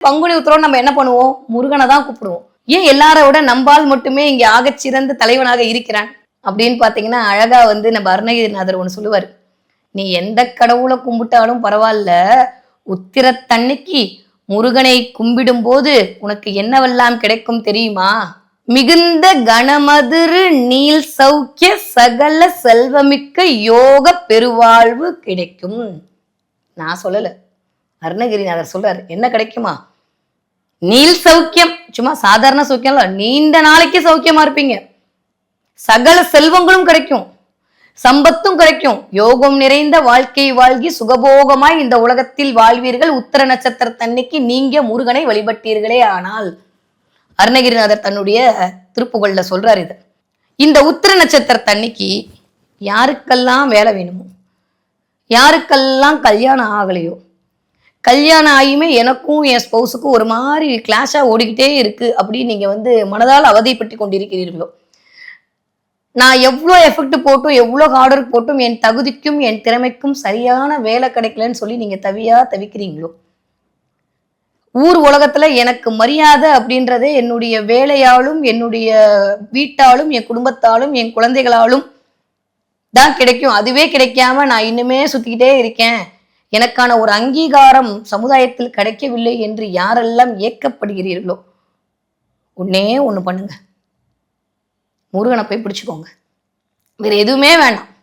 பங்குனி உத்தரவு நம்ம என்ன பண்ணுவோம்? முருகனை தான் கூப்பிடுவோம். ஏன் எல்லாரை விட நம்பால் மட்டுமே இங்க ஆகச்சிறந்த தலைவனாக இருக்கிறான்? அப்படின்னு பாத்தீங்கன்னா அழகா வந்து நம்ம அருணகிரிநாதர் ஒன்று சொல்லுவார். நீ எந்த கடவுளை கும்பிட்டாலும் பரவாயில்ல. உத்திரத்தன்னைக்கு முருகனை கும்பிடும் போது உனக்கு என்னவெல்லாம் கிடைக்கும் தெரியுமா? மிகுந்த கனமதுரு நீல் சௌக்கிய சகல செல்வமிக்க யோக பெருவாழ்வு கிடைக்கும். நான் சொல்லல. அருணகிரிநாதர் சொல்றாரு என்ன கிடைக்குமா? நீல் சௌக்கியம். சும்மா சாதாரண சௌக்கியம் இல்ல நீண்ட நாளைக்கு சௌக்கியமா இருப்பீங்க. சகல செல்வங்களும் கிடைக்கும். சம்பத்தும் கிடைக்கும். யோகம் நிறைந்த வாழ்க்கை வாழ்கி சுகபோகமாய் இந்த உலகத்தில் வாழ்வீர்கள். உத்தர நட்சத்திரத்தன்னைக்கு நீங்க முருகனை வழிபட்டீர்களே ஆனால் அருணகிரிநாதர் தன்னுடைய திருப்புகள்ல சொல்றாரு இது. இந்த உத்திர நட்சத்திரத்தன்னைக்கு யாருக்கெல்லாம் வேலை வேணுமோ யாருக்கெல்லாம் கல்யாணம் ஆகலையோ கல்யாணம் ஆகியுமே எனக்கும் என் ஸ்பௌஸுக்கும் ஒரு மாதிரி கிளாஷாக ஓடிக்கிட்டே இருக்கு அப்படின்னு நீங்கள் வந்து மனதால் அவதிப்பட்டு கொண்டிருக்கிறீர்களோ? நான் எவ்வளோ எஃபெக்ட் போட்டும் எவ்வளோ ஹார்டர் போட்டும் என் தகுதிக்கும் என் திறமைக்கும் சரியான வேலை கிடைக்கலன்னு சொல்லி நீங்கள் தவியாக தவிக்கிறீங்களோ? ஊர் உலகத்தில் எனக்கு மரியாதை அப்படின்றதே என்னுடைய வேலையாலும் என்னுடைய வீட்டாலும் என் குடும்பத்தாலும் என் குழந்தைகளாலும் தான் கிடைக்கும். அதுவே கிடைக்காம நான் இன்னுமே சுற்றிக்கிட்டே இருக்கேன். எனக்கான ஒரு அங்கீகாரம் சமுதாயத்தில் கிடைக்கவில்லை என்று யாரெல்லாம் ஏக்கப்படுகிறீர்களோ ஒன்னே ஒன்று பண்ணுங்க. முருகனை போய் பிடிச்சிக்கோங்க. வேற எதுவுமே வேணாம்.